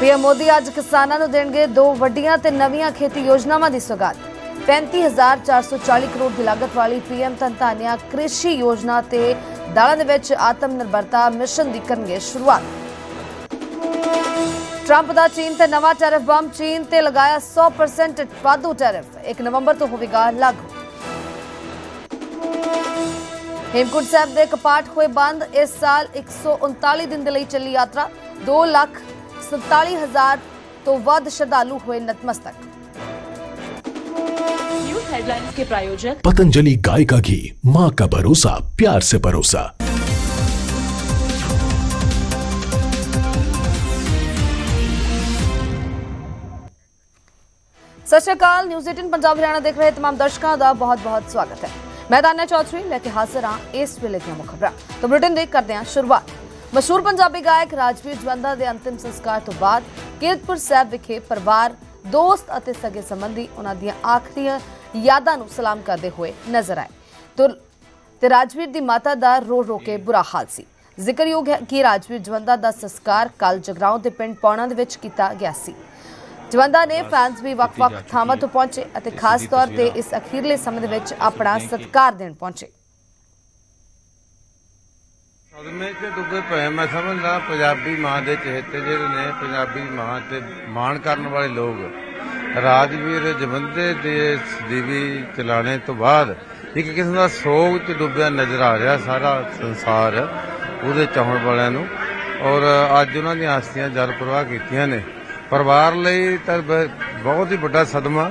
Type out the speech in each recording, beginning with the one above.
PM Modi ਅੱਜ ਕਿਸਾਨਾਂ ਨੂੰ ਦੇਣਗੇ ਦੋ ਵੱਡੀਆਂ ਤੇ ਨਵੀਆਂ ਖੇਤੀ ਯੋਜਨਾਵਾਂ ਦੀ ਸੁਗਾਤ। 35440 ਕਰੋੜ ਦੀ ਲਾਗਤ ਵਾਲੀ ਪੀਐਮ ਤਨਤਾਨੀਆ ਕ੍ਰਿਸ਼ੀ ਯੋਜਨਾ ਤੇ ਦਾਲਾਂ ਵਿੱਚ ਆਤਮ ਨਿਰਭਰਤਾ ਮਿਸ਼ਨ ਦੀ ਕਰਨਗੇ ਸ਼ੁਰੂਆਤ। ਟਰੰਪ ਦਾ ਚੀਨ ਤੇ ਨਵਾਂ ਟੈਰਿਫ ਬੰਮ ਚੀਨ ਤੇ ਲਗਾਇਆ 100% ਵਾਧੂ ਟੈਰਿਫ। 1 ਨਵੰਬਰ ਤੋਂ ਹੋਵੇਗਾ ਲਾਗੂ। ਹੇਮਕੁੰਟ ਸਾਹਿਬ ਦੇ ਕਪਾਟ ਹੋਏ ਬੰਦ, ਇਸ ਸਾਲ 139 ਦਿਨ ਦੇ ਲਈ ਚੱਲੀ ਯਾਤਰਾ। 2 ਲੱਖ 47 ਹਜ਼ਾਰ ਤੋਂ ਵੱਧ ਸ਼ਰਧਾਲੂ ਹੋਏ ਨਤਮਸਤਕ न्यूज हेडलाइंस के प्रायोजक पतंजलि गाय का घी माँ का भरोसा प्यार से परोसा ਸਤਿ ਸ਼੍ਰੀ ਅਕਾਲ ਨਿਊਜ਼ 18 ਪੰਜਾਬ ਹਰਿਆਣਾ ਦੇਖ ਰਹੇ तमाम ਦਰਸ਼ਕਾਂ ਦਾ ਬਹੁਤ-ਬਹੁਤ ਸਵਾਗਤ ਹੈ ਮੈਂ ਦਾਨਿਆ ਚੌਧਰੀ ਲੈ ਕੇ ਹਾਜ਼ਰ ਹਾਂ ਇਸ ਵੇਲੇ ਦੀਆਂ ਮੁੱਖ ਖਬਰਾਂ ਤਾਂ ਬੁਲੇਟਿਨ ਦੇ ਕਰਦੇ ਹਾਂ ਸ਼ੁਰੂਆਤ ਮਸ਼ਹੂਰ ਪੰਜਾਬੀ ਗਾਇਕ ਰਾਜਵੀਰ ਜਵੰਦਾ ਦੇ ਅੰਤਿਮ ਸੰਸਕਾਰ ਤੋਂ ਬਾਅਦ ਕੀਰਤਪੁਰ ਸਾਹਿਬ ਵਿਖੇ ਪਰਿਵਾਰ ਦੋਸਤ ਅਤੇ ਸਗੇ ਸੰਬੰਧੀ ਉਹਨਾਂ ਦੀਆਂ ਆਖਰੀਆਂ ਯਾਦਾਂ ਨੂੰ ਸਲਾਮ ਕਰਦੇ ਹੋਏ ਨਜ਼ਰ ਆਏ। ਤੋ ਰਾਜਵੀਰ ਦੀ ਮਾਤਾ ਦਾ ਰੋ ਰੋ ਕੇ ਬੁਰਾ ਹਾਲ ਸੀ। ਜ਼ਿਕਰਯੋਗ ਹੈ ਕਿ ਰਾਜਵੀਰ ਜਵੰਦਾ ਦਾ ਸੰਸਕਾਰ ਕੱਲ ਜਗਰਾਉਂ ਦੇ ਪਿੰਡ ਪੌਣਾ ਦੇ ਵਿੱਚ ਕੀਤਾ ਗਿਆ ਸੀ। ਜਵੰਦਾ ਨੇ ਫੈਨਸ ਵੀ ਵੱਖ-ਵੱਖ ਥਾਵਾਂ ਤੋਂ ਪਹੁੰਚੇ ਅਤੇ ਖਾਸ ਤੌਰ ਤੇ ਇਸ ਅਖੀਰਲੇ ਸਮੇਂ ਦੇ ਵਿੱਚ ਆਪਣਾ ਸਤਿਕਾਰ ਦੇਣ ਪਹੁੰਚੇ। ਸਦਮੇ 'ਚ ਡੁੱਬੇ ਪਏ ਮੈਂ ਸਮਝਦਾ ਪੰਜਾਬੀ ਮਾਂ ਦੇ ਚਹੇਤੇ ਜਿਹੜੇ ਨੇ, ਪੰਜਾਬੀ ਮਾਂ ਤੇ ਮਾਣ ਕਰਨ ਵਾਲੇ ਲੋਕ, ਰਾਜਵੀਰ ਜਵੰਦੇ ਦੇ ਸਦੀਵੀ ਚਲਾਣੇ ਤੋਂ ਬਾਅਦ ਇੱਕ ਕਿਸਮ ਦਾ ਸੋਗ 'ਚ ਡੁੱਬਿਆ ਨਜ਼ਰ ਆ ਰਿਹਾ ਸਾਰਾ ਸੰਸਾਰ ਉਹਦੇ ਚਾਹਣ ਵਾਲਿਆਂ ਨੂੰ। ਔਰ ਅੱਜ ਉਹਨਾਂ ਦੀਆਂ ਹਸਤੀਆਂ ਜਲ ਪ੍ਰਵਾਹ ਕੀਤੀਆਂ ਨੇ। ਪਰਿਵਾਰ ਲਈ ਤਾਂ ਬਹੁਤ ਹੀ ਵੱਡਾ ਸਦਮਾ।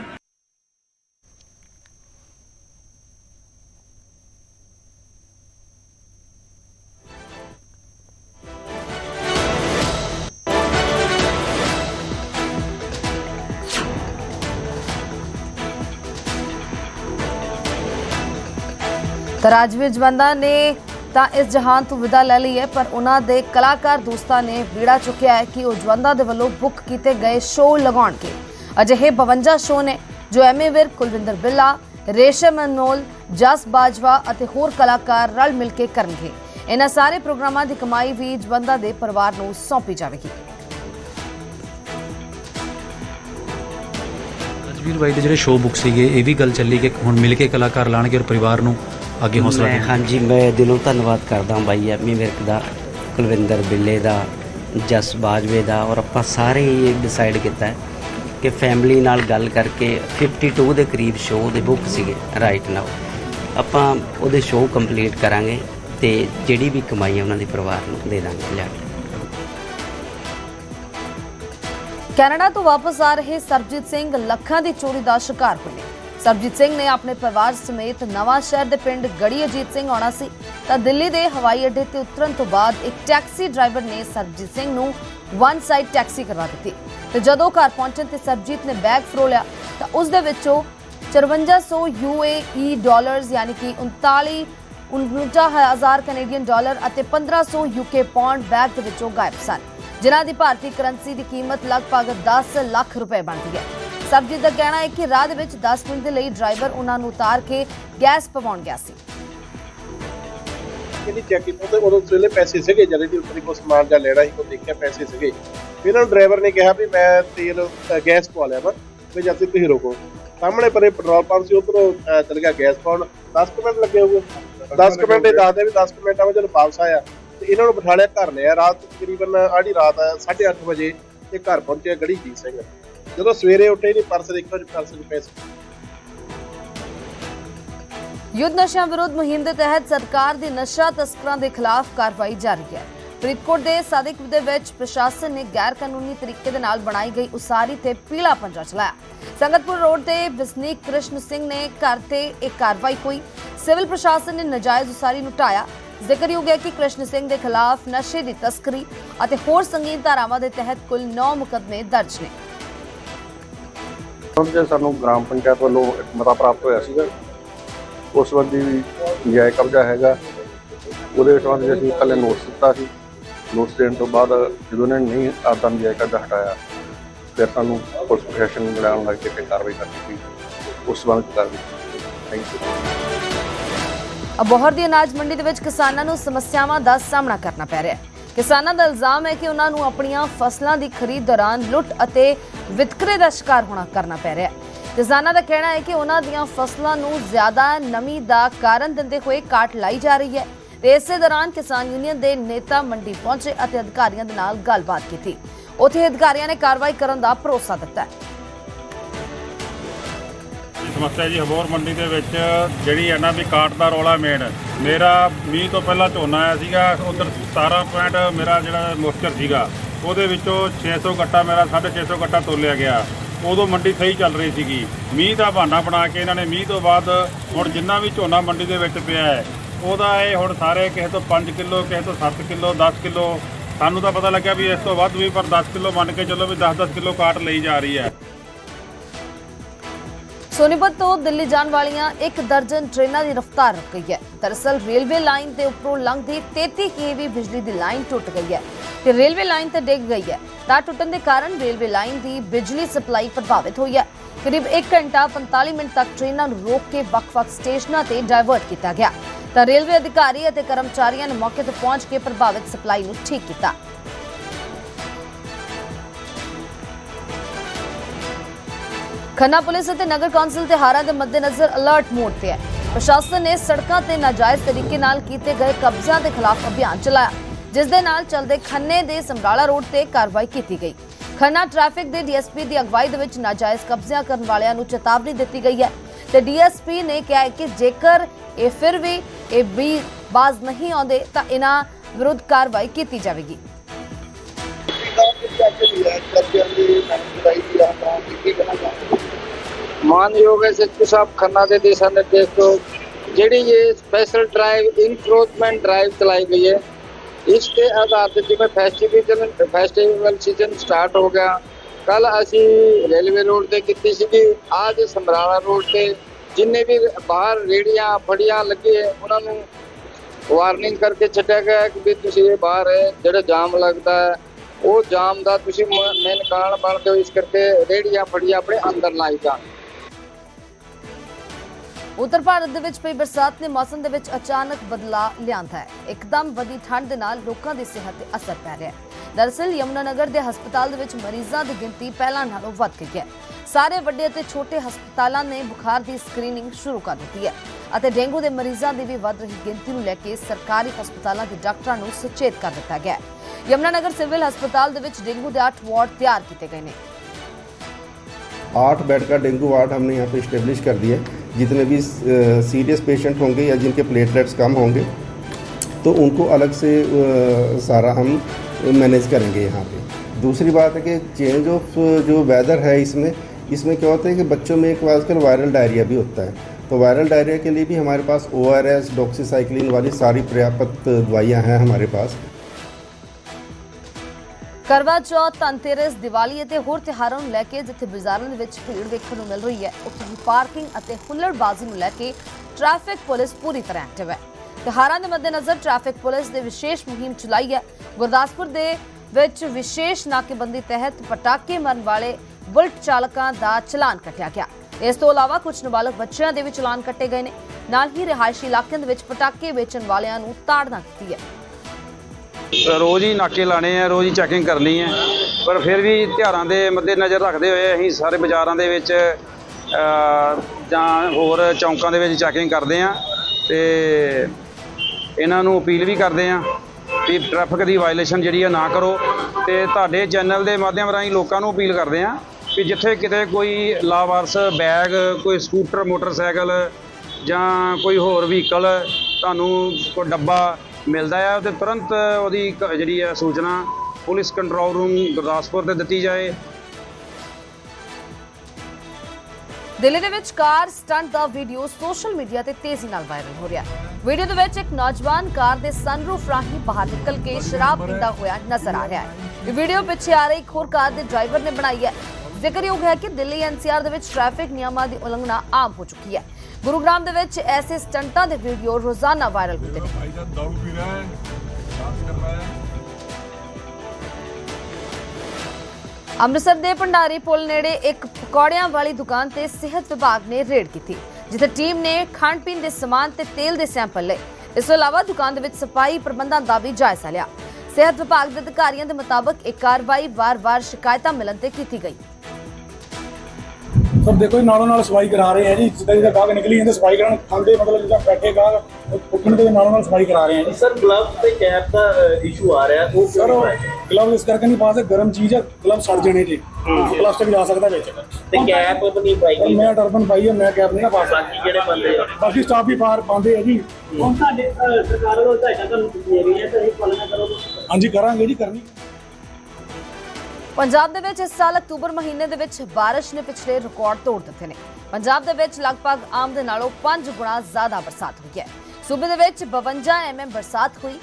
ਤਾਂ ਰਾਜਵੀਰ ਜਵੰਦਾ ਨੇ ਤਾਂ ਇਸ ਜਹਾਨ ਤੋਂ ਵਿਦਾ ਲੈ ਲਈ ਹੈ, ਪਰ ਉਹਨਾਂ ਦੇ ਕਲਾਕਾਰ ਦੋਸਤਾਂ ਨੇ ਬੀੜਾ ਚੁੱਕਿਆ ਹੈ ਕਿ ਉਹ ਜਵੰਦਾ ਦੇ ਵੱਲੋਂ ਬੁੱਕ ਕੀਤੇ ਗਏ ਸ਼ੋਅ ਲਗਾਉਣਗੇ ਅਜਿਹੇ 52 ਸ਼ੋਅ ਨੇ ਜੋ ਐਮਏ ਵਿਰਕ ਕੁਲਵਿੰਦਰ ਬਿੱਲਾ, ਰੇਸ਼ਮ ਅਨਮੋਲ ਜਸ ਬਾਜਵਾ ਅਤੇ ਹੋਰ ਕਲਾਕਾਰ ਰਲ ਮਿਲ ਕੇ ਕਰਨਗੇ। ਇਹਨਾਂ ਸਾਰੇ ਪ੍ਰੋਗਰਾਮਾਂ ਦੀ ਕਮਾਈ ਵੀ ਜਵੰਦਾ ਦੇ ਪਰਿਵਾਰ ਨੂੰ ਸੌਂਪੀ ਜਾਵੇਗੀ। ਰਾਜਵੀਰ ਬਾਈ ਦੇ ਜਿਹੜੇ ਸ਼ੋਅ ਬੁੱਕ ਸੀਗੇ, ਇਹ ਵੀ ਗੱਲ ਚੱਲੀ ਕਿ ਹੁਣ ਮਿਲ ਕੇ ਕਲਾਕਾਰ ਲਾਣਗੇ ਔਰ ਪਰਿਵਾਰ ਨੂੰ ਅੱਗੇ ਹੌਸਲਾ ਮੈਂ ਹਾਂਜੀ ਮੈਂ ਦਿਲੋਂ ਧੰਨਵਾਦ ਕਰਦਾ ਹਾਂ ਬਾਈ ਐਮੀ ਵਿਰਕ ਦਾ ਕੁਲਵਿੰਦਰ ਬਿੱਲੇ ਦਾ ਜਸ ਬਾਜਵੇ ਦਾ ਔਰ ਆਪਾਂ ਸਾਰੇ ਹੀ ਇਹ ਡਿਸਾਈਡ ਕੀਤਾ ਹੈ ਕਿ ਫੈਮਿਲੀ ਨਾਲ ਗੱਲ ਕਰਕੇ 52 ਦੇ ਕਰੀਬ ਸ਼ੋਅ ਦੇ ਬੁੱਕ ਸੀਗੇ ਰਾਈਟ ਨਾਓ ਆਪਾਂ ਉਹਦੇ ਸ਼ੋਅ ਕੰਪਲੀਟ ਕਰਾਂਗੇ ਤੇ ਜਿਹੜੀ ਵੀ ਕਮਾਈ ਹੈ ਉਹਨਾਂ ਦੇ ਪਰਿਵਾਰ ਨੂੰ ਦੇ ਦਾਂਗੇ ਲਿਆ ਕੇ। ਕੈਨੇਡਾ ਤੋਂ ਵਾਪਸ ਆ ਰਹੇ ਸਰਬਜੀਤ ਸਿੰਘ ਲੱਖਾਂ ਦੀ ਚੋਰੀ ਦਾ ਸ਼ਿਕਾਰ ਹੋਏ। ਸਰਬਜੀਤ ਸਿੰਘ ਨੇ ਆਪਣੇ ਪਰਿਵਾਰ ਸਮੇਤ ਨਵਾਂ ਸ਼ਹਿਰ ਦੇ ਪਿੰਡ ਗੜੀ ਅਜੀਤ ਸਿੰਘ ਆਉਣਾ ਸੀ। ਤਾਂ ਦਿੱਲੀ ਦੇ ਹਵਾਈ ਅੱਡੇ ਤੇ ਉਤਰਨ ਤੋਂ ਬਾਅਦ ਇੱਕ ਟੈਕਸੀ ਡਰਾਈਵਰ ਨੇ ਸਰਬਜੀਤ ਸਿੰਘ ਨੂੰ ਵਨ ਸਾਈਡ ਟੈਕਸੀ ਕਰਵਾ ਦਿੱਤੀ। ਤੇ ਜਦੋਂ ਘਰ ਪਹੁੰਚਣ ਤੇ ਸਰਬਜੀਤ ਨੇ ਬੈਗ ਫਰੋਲਿਆ ਤਾਂ ਉਸ ਦੇ ਵਿੱਚੋਂ 5400 UAE ਡਾਲਰਸ ਯਾਨੀ ਕਿ 39 49000 ਕੈਨੇਡੀਅਨ ਡਾਲਰ ਅਤੇ 1500 UK ਪਾਉਂਡ ਬੈਗ ਦੇ ਵਿੱਚੋਂ ਗਾਇਬ ਸਨ, ਜਿਨ੍ਹਾਂ ਦੀ ਭਾਰਤੀ ਕਰੰਸੀ ਦੀ ਕੀਮਤ ਲਗਭਗ 10 ਲੱਖ ਰੁਪਏ ਬਣਦੀ ਹੈ। ਸਰਬਜੀਤ ਦਾ ਕਹਿਣਾ ਹੈ ਕਿ ਰਾਹ ਦੇ ਵਿੱਚ 10 ਮਿੰਟ ਦੇ ਲਈ ਡਰਾਈਵਰ ਉਹਨਾਂ ਨੂੰ ਉਤਾਰ ਕੇ ਗੈਸ ਪਵਾਉਣ ਗਿਆ ਸੀ। ਇਹਦੀ ਚੈੱਕ ਕੀਤਾ? ਤੇ ਉਦੋਂ ਉਸ ਪੈਸੇ ਸੀਗੇ, ਜਦੋਂ ਦੀ ਉੱਤਰੀ ਕੋ ਸਮਾਨ ਜਾਂ ਲੈਣਾ ਸੀ ਕੋ ਦੇਖਿਆ ਪੈਸੇ ਸੀਗੇ। ਫਿਰ ਇਹਨਾਂ ਡਰਾਈਵਰ ਨੇ ਕਿਹਾ ਵੀ ਮੈਂ ਤੇਲ ਗੈਸ ਪਵਾ ਲਿਆ ਵਾ, ਵੀ ਜਦ ਤੱਕ ਤੁਸੀਂ ਰੋਕੋ। ਸਾਹਮਣੇ ਪਰੇ ਪੈਟਰੋਲ ਪੰਪ ਸੀ, ਉਧਰੋਂ ਚਲ ਗਿਆ ਗੈਸ ਪਾਉਣ 10 ਮਿੰਟ ਲੱਗੇ ਹੋਗੇ 10 ਮਿੰਟ ਇਹ ਦੱਸਦੇ ਵੀ 10 ਮਿੰਟਾਂ ਵਿੱਚ ਜਦੋਂ ਵਾਪਸ ਆਇਆ, ਤੇ ਇਹਨਾਂ ਨੂੰ ਬਿਠਾ ਲਿਆ ਘਰ ਲਿਆ। ਰਾਤ ਤਕਰੀਬਨ ਆੜੀ ਰਾਤ 8:30 ਵਜੇ ਇਹ ਘਰ ਪਹੁੰਚਿਆ ਗੜੀ ਜੀ ਸਿੰਘ। ਜਦੋਂ ਸਵੇਰੇ ਉੱਠੇ ਨਹੀਂ, ਪਰਸ ਦੇਖੋ ਜੀ ਪਰਸ ਵਿੱਚ ਪੈਸੇ ਯੁੱਧ ਨਸ਼ਿਆਂ ਵਿਰੁੱਧ ਮੁਹਿੰਮ ਦੇ ਤਹਿਤ ਸਰਕਾਰ ਦੀ ਨਸ਼ਾ ਤਸਕਰਾਂ ਦੇ ਖਿਲਾਫ ਕਾਰਵਾਈ ਜਾਰੀ ਹੈ। ਫਰੀਦਕੋਟ ਦੇ ਸਾਦਿਕ ਦੇ ਵਿੱਚ ਪ੍ਰਸ਼ਾਸਨ ਨੇ ਗੈਰ ਕਾਨੂੰਨੀ ਤਰੀਕੇ ਦੇ ਨਾਲ ਬਣਾਈ ਗਈ ਉਸਾਰੀ ਤੇ ਪੀਲਾ ਪੰਜਾ ਚਲਾਇਆ। ਸੰਗਤਪੁਰ ਰੋਡ ਤੇ ਵਸਨੀਕ ਕ੍ਰਿਸ਼ਨ ਸਿੰਘ ਨੇ ਘਰ ਤੇ ਇਹ ਕਾਰਵਾਈ ਹੋਈ। ਸਿਵਲ ਪ੍ਰਸ਼ਾਸਨ ਨੇ ਨਾਜਾਇਜ਼ ਉਸਾਰੀ ਨੂੰ ਢਾਇਆ। ਜ਼ਿਕਰਯੋਗ ਹੈ ਕਿ ਕ੍ਰਿਸ਼ਨ ਸਿੰਘ ਦੇ ਖਿਲਾਫ ਨਸ਼ੇ ਦੀ ਤਸਕਰੀ ਅਤੇ ਹੋਰ ਸੰਗੀਨ ਧਾਰਾਵਾਂ ਦੇ ਤਹਿਤ ਕੁੱਲ 9 ਮੁਕਦਮੇ ਦਰਜ ਨੇ। ਹੁਣ ਜੇ, ਸਾਨੂੰ ਗ੍ਰਾਮ ਪੰਚਾਇਤ ਵੱਲੋਂ ਇੱਕ ਮਤਾ ਪ੍ਰਾਪਤ ਹੋਇਆ ਸੀਗਾ। ਉਸ ਸੰਬੰਧੀ ਵੀ ਨਜਾਇਜ਼ ਕਬਜ਼ਾ ਹੈਗਾ। ਉਹਦੇ ਸੰਬੰਧ ਵਿੱਚ ਅਸੀਂ ਕੱਲ੍ਹ ਨੋਟਿਸ ਦਿੱਤਾ ਸੀ। ਨੋਟਿਸ ਦੇਣ ਤੋਂ ਬਾਅਦ ਜਦੋਂ ਉਹਨਾਂ ਨੇ ਨਹੀਂ ਆਪਦਾ ਨਜਾਇਜ਼ ਕਬਜ਼ਾ ਹਟਾਇਆ, ਫਿਰ ਸਾਨੂੰ ਪੁਲਿਸ ਪ੍ਰਸ਼ਾਸਨ ਨੂੰ ਬੁਲਾਉਣ ਲੱਗ ਕੇ ਤੇ ਕਾਰਵਾਈ ਕਰਨੀ ਪਈ ਉਸ ਸੰਬੰਧ ਵਿੱਚ ਕਾਰਵਾਈ ਥੈਂਕ ਯੂ ਅਬੋਹਰ ਦੀ ਅਨਾਜ ਮੰਡੀ ਦੇ ਵਿੱਚ ਕਿਸਾਨਾਂ ਨੂੰ ਸਮੱਸਿਆਵਾਂ ਦਾ ਸਾਹਮਣਾ ਕਰਨਾ ਪੈ ਰਿਹਾ ਹੈ। ਕਿਸਾਨਾਂ ਦਾ ਇਲਜ਼ਾਮ ਹੈ ਕਿ ਉਹਨਾਂ ਨੂੰ ਆਪਣੀਆਂ ਫਸਲਾਂ ਦੀ ਖਰੀਦ ਦੌਰਾਨ ਲੁੱਟ ਅਤੇ ਵਿਤਕਰੇ ਦਾ ਸ਼ਿਕਾਰ ਹੋਣਾ ਕਰਨਾ ਪੈ ਰਿਹਾ ਹੈ। ਕਿਸਾਨਾਂ ਦਾ ਕਹਿਣਾ ਹੈ ਕਿ ਉਹਨਾਂ ਦੀਆਂ ਫਸਲਾਂ ਨੂੰ ਜ਼ਿਆਦਾ ਨਮੀ ਦਾ ਕਾਰਨ ਦਿੰਦੇ ਹੋਏ ਕਾਟ ਲਾਈ ਜਾ ਰਹੀ ਹੈ। ਤੇ ਇਸੇ ਦੌਰਾਨ ਕਿਸਾਨ ਯੂਨੀਅਨ ਦੇ ਨੇਤਾ ਮੰਡੀ ਪਹੁੰਚੇ ਅਤੇ ਅਧਿਕਾਰੀਆਂ ਦੇ ਨਾਲ ਗੱਲਬਾਤ ਕੀਤੀ। ਉੱਥੇ ਅਧਿਕਾਰੀਆਂ ਨੇ ਕਾਰਵਾਈ ਕਰਨ ਦਾ ਭਰੋਸਾ ਦਿੱਤਾ ਸਮੱਸਿਆ ਜੀ, ਹਬੋਰ ਮੰਡੀ ਦੇ ਵਿੱਚ ਜਿਹੜੀ ਇਹਨਾਂ ਦੀ ਕਾਟ ਦਾ ਰੋਲਾ ਮੇਨ ਮੇਰਾ ਮੀਂਹ ਤੋਂ ਪਹਿਲਾਂ ਝੋਨਾ ਆਇਆ ਸੀਗਾ, ਉਧਰ 17 ਪੁਆਇੰਟ ਮੇਰਾ ਜਿਹੜਾ ਮੋਸਚਰ ਸੀਗਾ, ਉਹਦੇ ਵਿੱਚੋਂ 600 ਗੱਟਾ ਮੇਰਾ 650 ਗੱਟਾ ਤੋਲਿਆ ਗਿਆ। ਉਦੋਂ ਮੰਡੀ ਸਹੀ ਚੱਲ ਰਹੀ ਸੀਗੀ। ਮੀਂਹ ਦਾ ਬਹਾਨਾ ਬਣਾ ਕੇ ਇਹਨਾਂ ਨੇ ਮੀਂਹ ਤੋਂ ਬਾਅਦ ਹੁਣ ਜਿੰਨਾ ਵੀ ਝੋਨਾ ਮੰਡੀ ਦੇ ਵਿੱਚ ਪਿਆ ਹੈ, ਉਹਦਾ ਇਹ ਹੁਣ ਸਾਰੇ ਕਿਸੇ ਤੋਂ 5 ਕਿਲੋ, ਕਿਸੇ ਤੋਂ 7 ਕਿਲੋ 10 ਕਿਲੋ, ਸਾਨੂੰ ਤਾਂ ਪਤਾ ਲੱਗਿਆ ਵੀ ਇਸ ਤੋਂ ਵੱਧ ਵੀ, ਪਰ 10 ਕਿਲੋ ਮੰਨ ਕੇ ਚੱਲੋ ਵੀ 10-10 ਕਿਲੋ ਕਾਟ ਲਈ ਜਾ ਰਹੀ ਹੈ। ਸੋਨੀਪਤ ਤੋਂ ਦਿੱਲੀ ਜਾਣ ਵਾਲੀਆਂ ਇੱਕ ਦਰਜਨ ਟ੍ਰੇਨਾਂ ਦੀ ਰਫ਼ਤਾਰ ਰੁਕ ਗਈ ਹੈ। ਦਰਅਸਲ, ਰੇਲਵੇ ਲਾਈਨ ਦੇ ਉੱਪਰੋਂ ਲੰਘਦੀ 33 ਕੇਵੀ ਬਿਜਲੀ ਦੀ ਲਾਈਨ ਟੁੱਟ ਗਈ ਹੈ ਤੇ ਰੇਲਵੇ ਲਾਈਨ ਤੇ ਡਿੱਗ ਗਈ ਹੈ। ਤਾਂ ਟੁੱਟਣ ਦੇ ਕਾਰਨ ਰੇਲਵੇ ਲਾਈਨ ਦੀ ਬਿਜਲੀ ਸਪਲਾਈ ਪ੍ਰਭਾਵਿਤ ਹੋਈ ਹੈ। ਕਰੀਬ 1 ਘੰਟਾ 45 ਮਿੰਟ ਤੱਕ ਟ੍ਰੇਨਾਂ ਨੂੰ ਰੋਕ ਕੇ ਵੱਖ-ਵੱਖ ਸਟੇਸ਼ਨਾਂ ਤੇ ਡਾਇਵਰਟ ਕੀਤਾ ਗਿਆ। ਤਾਂ ਰੇਲਵੇ ਅਧਿਕਾਰੀ ਅਤੇ ਕਰਮਚਾਰੀਆਂ ਨੇ ਮੌਕੇ ਤੇ ਪਹੁੰਚ ਕੇ ਪ੍ਰਭਾਵਿਤ ਸਪਲਾਈ ਨੂੰ ਠੀਕ ਕੀਤਾ। ਖੰਨਾ ਪੁਲਿਸ ਅਤੇ ਨਗਰ ਕੌਂਸਲ ਤਿਉਹਾਰਾਂ ਦੇ ਮੱਦੇਨਜ਼ਰ ਅਲਰਟ ਮੋਡ ਤੇ ਹੈ। ਪ੍ਰਸ਼ਾਸਨ ਨੇ ਸੜਕਾਂ ਤੇ ਨਾਜਾਇਜ਼ ਤਰੀਕੇ ਨਾਲ ਕੀਤੇ ਗਏ ਕਬਜ਼ਿਆਂ ਦੇ ਖਿਲਾਫ ਅਭਿਆਨ ਚਲਾਇਆ, ਜਿਸ ਦੇ ਨਾਲ ਚਲਦੇ ਖੰਨੇ ਦੇ ਸਮਰਾਲਾ ਰੋਡ ਤੇ ਕਾਰਵਾਈ ਕੀਤੀ ਗਈ। ਖੰਨਾ ਟ੍ਰੈਫਿਕ ਦੇ ਡੀਐਸਪੀ ਦੀ ਅਗਵਾਈ ਦੇ ਵਿੱਚ ਨਾਜਾਇਜ਼ ਕਬਜ਼ਿਆਂ ਕਰਨ ਵਾਲਿਆਂ ਨੂੰ ਚੇਤਾਵਨੀ ਦਿੱਤੀ ਗਈ ਹੈ ਤੇ ਡੀਐਸਪੀ ਨੇ ਕਿਹਾ ਕਿ ਜੇਕਰ ਇਹ ਫਿਰ ਵੀ ਇਹ ਵੀ ਬਾਜ਼ ਨਹੀਂ ਆਉਂਦੇ ਤਾਂ ਇਹਨਾਂ ਵਿਰੁੱਧ ਕਾਰਵਾਈ ਕੀਤੀ ਜਾਵੇਗੀ। ਮਾਨਯੋਗ ਐਸਐਚਓ ਸਾਹਿਬ ਖੰਨਾ ਦੇ ਦਿਸ਼ਾ ਨਿਰਦੇਸ਼ ਤੋਂ, ਜਿਹੜੀ ਇਹ ਸਪੈਸ਼ਲ ਡਰਾਈਵ ਇਨਕਰੋਚਮੈਂਟ ਡਰਾਈਵ ਚਲਾਈ ਗਈ ਹੈ, ਇਸ ਦੇ ਆਧਾਰ ਤੇ ਜਿਵੇਂ ਫੈਸਟੀਵਲ ਫੈਸਟੀਵਲ ਸੀਜ਼ਨ ਸਟਾਰਟ ਹੋ ਗਿਆ, ਕੱਲ ਅਸੀਂ ਰੇਲਵੇ ਰੋਡ ਤੇ ਕੀਤੀ ਸੀਗੀ ਅੱਜ ਸਮਰਾਲਾ ਰੋਡ ਤੇ ਜਿੰਨੇ ਵੀ ਬਾਹਰ ਰੇੜੀਆਂ, ਫੜੀਆਂ ਲੱਗੇ ਉਹਨਾਂ ਨੂੰ ਵਾਰਨਿੰਗ ਕਰਕੇ ਛੱਡਿਆ ਗਿਆ ਕਿ ਵੀ ਤੁਸੀਂ ਇਹ ਬਾਹਰ ਹੈ, ਜਿਹੜਾ ਜਾਮ ਲੱਗਦਾ ਹੈ, ਉਹ ਜਾਮ ਦਾ ਤੁਸੀਂ ਮੇਨ ਕਾਰਨ ਬਣਦੇ ਹੋ ਇਸ ਕਰਕੇ ਰੇੜੀਆਂ, ਫੜੀਆਂ ਆਪਣੇ ਅੰਦਰ ਲਾਈ ਜਾਣ। ਉੱਤਰ ਭਾਰਤ ਦੇ ਵਿੱਚ ਪਈ ਬਰਸਾਤ ਨੇ ਮੌਸਮ ਦੇ ਵਿੱਚ ਅਚਾਨਕ ਬਦਲਾਅ ਲਿਆਂਦਾ ਹੈ ਇੱਕਦਮ ਵਧੀ ਠੰਡ ਦੇ ਨਾਲ ਲੋਕਾਂ ਦੀ ਸਿਹਤ ਤੇ ਅਸਰ ਪੈ ਰਿਹਾ ਹੈ ਦਰਅਸਲ ਯਮੁਨਾਨਗਰ ਦੇ ਹਸਪਤਾਲ ਦੇ ਵਿੱਚ ਮਰੀਜ਼ਾਂ ਦੀ ਗਿਣਤੀ ਪਹਿਲਾਂ ਨਾਲੋਂ ਵੱਧ ਗਈ ਹੈ ਸਾਰੇ ਵੱਡੇ ਅਤੇ ਛੋਟੇ ਹਸਪਤਾਲਾਂ ਨੇ ਬੁਖਾਰ ਦੀ ਸਕਰੀਨਿੰਗ ਸ਼ੁਰੂ ਕਰ ਦਿੱਤੀ ਹੈ ਅਤੇ ਡੇਂਗੂ ਦੇ ਮਰੀਜ਼ਾਂ ਦੀ ਵੀ ਵੱਧ ਰਹੀ ਗਿਣਤੀ ਨੂੰ ਲੈ ਕੇ ਸਰਕਾਰੀ ਹਸਪਤਾਲਾਂ ਦੇ ਡਾਕਟਰਾਂ ਨੂੰ ਸੁਚੇਤ ਕਰ ਦਿੱਤਾ ਗਿਆ ਹੈ ਯਮੁਨਾਨਗਰ ਸਿਵਲ ਹਸਪਤਾਲ ਦੇ ਵਿੱਚ ਡੇਂਗੂ ਦੇ 8 ਵਾਰਡ ਤਿਆਰ ਕੀਤੇ ਗਏ ਨੇ आठ बेड का डेंगू वार्ड हमने यहाँ पे इस्टेब्लिश कर दिया है जितने भी सीरियस पेशेंट होंगे या जिनके प्लेटलेट्स कम होंगे तो उनको अलग से सारा हम मैनेज करेंगे यहाँ पे। दूसरी बात है कि चेंज ऑफ़ जो वेदर है इसमें इसमें क्या होता है कि बच्चों में एक आजकल वायरल डायरिया भी होता है। तो वायरल डायरिया के लिए भी हमारे पास ओ आर एस डॉक्सीसाइक्लिन वाली सारी पर्याप्त दवाइयाँ हैं हमारे पास। ਕਰਵਾ ਚੌਥ, ਧਨਤੇਰਸ, ਦੀਵਾਲੀ ਅਤੇ ਹੋਰ ਤਿਉਹਾਰਾਂ ਨੂੰ ਲੈ ਕੇ ਜਿੱਥੇ ਬਾਜ਼ਾਰਾਂ ਦੇ ਵਿੱਚ ਭੀੜ ਦੇਖਣ ਨੂੰ ਮਿਲ ਰਹੀ ਹੈ, ਉੱਥੇ ਹੀ ਪਾਰਕਿੰਗ ਅਤੇ ਹੁੱਲੜਬਾਜ਼ੀ ਨੂੰ ਲੈ ਕੇ ਟ੍ਰੈਫਿਕ ਪੁਲਿਸ ਪੂਰੀ ਤਰ੍ਹਾਂ ਐਕਟਿਵ ਹੈ। ਤਿਉਹਾਰਾਂ ਦੇ ਮੱਦੇਨਜ਼ਰ ਟ੍ਰੈਫਿਕ ਪੁਲਿਸ ਨੇ ਵਿਸ਼ੇਸ਼ ਮੁਹਿੰਮ ਚਲਾਈ ਹੈ। ਗੁਰਦਾਸਪੁਰ ਦੇ ਵਿੱਚ ਵਿਸ਼ੇਸ਼ ਨਾਕੇਬੰਦੀ ਤਹਿਤ ਪਟਾਕੇ ਮਰਨ ਵਾਲੇ ਬੁਲਟ ਚਾਲਕਾਂ ਦਾ ਚਲਾਨ ਕੱਟਿਆ ਗਿਆ। ਇਸ ਤੋਂ ਇਲਾਵਾ ਕੁਝ ਨਾਬਾਲਗ ਬੱਚਿਆਂ ਦੇ ਵੀ ਚਲਾਨ ਕੱਟੇ ਗਏ ਨੇ। ਨਾਲ ਹੀ ਰਿਹਾਇਸ਼ੀ ਇਲਾਕਿਆਂ ਦੇ ਵਿੱਚ ਪਟਾਕੇ ਵੇਚਣ ਵਾਲਿਆਂ ਨੂੰ ਤਾੜਨਾ ਕੀਤੀ ਹੈ। ਰੋਜ਼ ਹੀ ਨਾਕੇ ਲਾਣੇ ਆ, ਰੋਜ਼ ਹੀ ਚੈਕਿੰਗ ਕਰਨੀ ਹੈ ਪਰ ਫਿਰ ਵੀ ਤਿਉਹਾਰਾਂ ਦੇ ਮੱਦੇ ਨਜ਼ਰ ਰੱਖਦੇ ਹੋਏ ਅਸੀਂ ਸਾਰੇ ਬਾਜ਼ਾਰਾਂ ਦੇ ਵਿੱਚ ਜਾਂ ਹੋਰ ਚੌਂਕਾਂ ਦੇ ਵਿੱਚ ਚੈਕਿੰਗ ਕਰਦੇ ਆ ਤੇ ਇਹਨਾਂ ਨੂੰ ਅਪੀਲ ਵੀ ਕਰਦੇ ਆ ਵੀ ਟ੍ਰੈਫਿਕ ਦੀ ਵਾਇਲੇਸ਼ਨ ਜਿਹੜੀ ਆ ਨਾ ਕਰੋ ਤੇ ਤੁਹਾਡੇ ਚੈਨਲ ਦੇ ਮਾਧਿਅਮ ਰਾਹੀਂ ਲੋਕਾਂ ਨੂੰ ਅਪੀਲ ਕਰਦੇ ਆ ਕਿ ਜਿੱਥੇ ਕਿਤੇ ਕੋਈ ਲਾਵਾਰਸ ਬੈਗ, ਕੋਈ ਸਕੂਟਰ, ਮੋਟਰਸਾਈਕਲ ਜਾਂ ਕੋਈ ਹੋਰ ਵਹੀਕਲ ਤੁਹਾਨੂੰ ਕੋਈ ਡੱਬਾ ਮਿਲਦਾ ਹੈ ਤੇ ਤੁਰੰਤ ਉਹਦੀ ਕ- ਜਿਹੜੀ ਹੈ ਸੂਚਨਾ ਪੁਲਿਸ ਕੰਟਰੋਲ ਰੂਮ ਗੁਰਦਾਸਪੁਰ ਤੇ ਦਿੱਤੀ ਜਾਏ। ਦਿੱਲੀ ਦੇ ਵਿੱਚ ਕਾਰ ਸਟੰਟ ਦਾ ਵੀਡੀਓ ਸੋਸ਼ਲ ਮੀਡੀਆ ਤੇ ਤੇਜ਼ੀ ਨਾਲ ਵਾਇਰਲ ਹੋ ਰਿਹਾ। ਹੈ ਵੀਡੀਓ ਦੇ ਵਿੱਚ ਇੱਕ ਨੌਜਵਾਨ ਕਾਰ ਦੇ ਸਨਰੂਫ ਰਾਹੀਂ ਬਾਹਰ ਨਿਕਲ ਕੇ ਸ਼ਰਾਬ ਪੀਂਦਾ ਹੋਇਆ ਨਜ਼ਰ ਆ ਰਿਹਾ ਹੈ। ਇਹ ਵੀਡੀਓ ਪਿੱਛੇ ਆ ਰਹੀ ਇੱਕ ਹੋਰ ਕਾਰ ਦੇ ਡਰਾਈਵਰ ਨੇ ਬਣਾਈ ਹੈ। ਜ਼ਿਕਰਯੋਗ ਹੈ ਕਿ ਦਿੱਲੀ ਐਨਸੀਆਰ ਦੇ ਵਿੱਚ ਟ੍ਰੈਫਿਕ ਨਿਯਮਾਂ ਦੀ ਉਲੰਘਣਾ ਆਮ ਹੋ ਚੁੱਕੀ ਹੈ। ਗੁਰੂਗ੍ਰਾਮ ਦੇ ਵਿੱਚ ਐਸੇ ਸਟੰਟਾਂ ਦੇ ਵੀਡੀਓ ਰੋਜ਼ਾਨਾ ਵਾਇਰਲ ਹੁੰਦੇ ਨੇ। ਅੰਮ੍ਰਿਤਸਰ ਦੇ ਭੰਡਾਰੀ ਪੁਲ ਨੇੜੇ ਇੱਕ ਪਕੌੜਿਆਂ ਵਾਲੀ ਦੁਕਾਨ ਤੇ ਸਿਹਤ ਵਿਭਾਗ ਨੇ ਰੇਡ ਕੀਤੀ ਜਿੱਥੇ ਟੀਮ ਨੇ ਖਾਣ ਪੀਣ ਦੇ ਸਮਾਨ ਤੇ ਤੇਲ ਦੇ ਸੈਂਪਲ ਲਏ। ਇਸ ਤੋਂ ਇਲਾਵਾ ਦੁਕਾਨ ਦੇ ਵਿੱਚ ਸਫ਼ਾਈ ਪ੍ਰਬੰਧਾਂ ਦਾ ਵੀ ਜਾਇਜ਼ਾ ਲਿਆ। ਸਿਹਤ ਵਿਭਾਗ ਦੇ ਅਧਿਕਾਰੀਆਂ ਦੇ ਮੁਤਾਬਕ ਇਹ ਕਾਰਵਾਈ ਵਾਰ-ਵਾਰ ਸ਼ਿਕਾਇਤਾਂ ਮਿਲਣ ਤੇ ਕੀਤੀ ਗਈ। ਸਰ ਦੇਖੋ ਜੀ ਨਾਲੋਂ ਨਾਲ ਸਫ਼ਾਈ ਕਰਾ ਰਹੇ ਆ ਜੀ। ਜਿੱਦਾਂ ਜਿੱਦਾਂ ਗਾਹਕ ਨਿਕਲੀ ਜਾਂਦੇ ਸਫ਼ਾਈ ਕਰਾਉਣ ਖਾਂਦੇ ਮਤਲਬ ਜਿੱਦਾਂ ਬੈਠੇ ਗਾਹਕ ਉੱਠਣ ਦੇ ਨਾਲੋਂ ਨਾਲ ਸਫ਼ਾਈ ਕਰਾ ਰਹੇ ਆ ਜੀ। ਸਰ ਗਲਵਸ ਤੇ ਕੈਪ ਦਾ ਇਸ਼ੂ ਆ ਰਿਹਾ ਉਹ ਸਰ ਗਲਵ ਇਸ ਕਰਕੇ ਨਹੀਂ ਪਾਸੇ ਗਰਮ ਚੀਜ਼ ਆ ਗਲਵ ਸੜ ਜਾਣੇ ਜੀ। ਪਲਾਸਟਿਕ ਜਾ ਸਕਦਾ ਵਿੱਚ। ਤੇ ਕੈਪ ਨਹੀਂ ਪਾਈ ਪਰ ਗਈ ਮੈਂ ਟਰਬਨ ਪਾਈ ਆ ਮੈਂ ਕੈਪ ਨਹੀਂ ਨਾ ਪਾ ਸਕਦਾ। ਬਾਕੀ ਜਿਹੜੇ ਬੰਦੇ ਆ। ਬਾਕੀ ਸਟਾਫ ਵੀ ਪਾਰ ਪਾਉਂਦੇ ਆ ਜੀ। ਹੁਣ ਸਾਡੇ ਸਰਕਾਰ ਵੱਲੋਂ ਹਦਾਇਤਾਂ ਤੁਹਾਨੂੰ ਦਿੱਤੀਆਂ ਗਈਆਂ ਤੇ ਇਹ ਪਾਲਣਾ ਕਰੋ ਹਾਂਜੀ ਕਰਾਂਗੇ ਜੀ ਕਰਨੀ। ਪੰਜਾਬ ਦੇ ਵਿੱਚ ਇਸ ਸਾਲ ਅਕਤੂਬਰ ਮਹੀਨੇ ਦੇ ਵਿੱਚ ਬਾਰਿਸ਼ ਨੇ ਪਿਛਲੇ ਰਿਕਾਰਡ ਤੋੜ ਦਿੱਤੇ ਨੇ। ਪੰਜਾਬ ਦੇ ਵਿੱਚ ਲਗਭਗ ਆਮ ਦੇ ਨਾਲੋਂ 5 ਗੁਣਾ ਜ਼ਿਆਦਾ ਬਰਸਾਤ ਹੋਈ ਹੈ। ਸੂਬੇ ਦੇ ਵਿੱਚ 52 ਐਮਐਮ ਬਰਸਾਤ ਹੋਈ।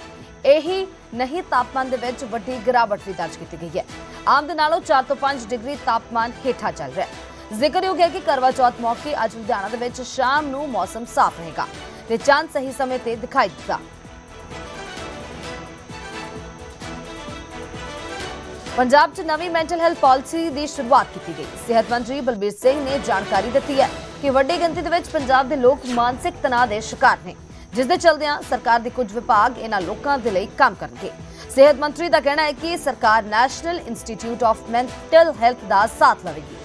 ਇਹੀ ਨਹੀਂ, ਤਾਪਮਾਨ ਦੇ ਵਿੱਚ ਵੱਡੀ ਗਿਰਾਵਟ ਵੀ ਦਰਜ ਕੀਤੀ ਗਈ ਹੈ। ਆਮ ਦੇ ਨਾਲੋਂ 4 ਤੋਂ 5 ਡਿਗਰੀ ਤਾਪਮਾਨ ਹੇਠਾਂ ਚੱਲ ਰਿਹਾ ਹੈ। ਜ਼ਿਕਰਯੋਗ ਹੈ ਕਿ ਕਰਵਾ ਚੌਥ ਮੌਕੇ ਅੱਜ ਲੁਧਿਆਣਾ ਦੇ ਵਿੱਚ ਸ਼ਾਮ ਨੂੰ ਮੌਸਮ ਸਾਫ਼ ਰਹੇਗਾ ਤੇ ਚੰਦ ਸਹੀ ਸਮੇਂ ਤੇ ਦਿਖਾਈ ਦਿੱਤਾ। ਪੰਜਾਬ 'ਚ ਨਵੀਂ ਮੈਂਟਲ ਹੈਲਥ ਪਾਲਿਸੀ ਦੀ ਸ਼ੁਰੂਆਤ ਕੀਤੀ ਗਈ। ਸਿਹਤ ਮੰਤਰੀ ਬਲਬੀਰ ਸਿੰਘ ਨੇ ਜਾਣਕਾਰੀ ਦਿੱਤੀ ਹੈ ਕਿ ਵੱਡੀ ਗਿਣਤੀ ਦੇ ਵਿੱਚ ਪੰਜਾਬ ਦੇ ਲੋਕ ਮਾਨਸਿਕ ਤਣਾਅ ਦੇ ਸ਼ਿਕਾਰ ਨੇ, ਜਿਸ ਦੇ ਚਲਦਿਆਂ ਸਰਕਾਰ ਦੇ ਕੁਝ ਵਿਭਾਗ ਇਹਨਾਂ ਲੋਕਾਂ ਦੇ ਲਈ ਕੰਮ ਕਰਨਗੇ। ਸਿਹਤ ਮੰਤਰੀ ਦਾ ਕਹਿਣਾ ਹੈ ਕਿ ਸਰਕਾਰ national institute of mental health ਦਾ ਸਾਥ ਲਵੇਗੀ।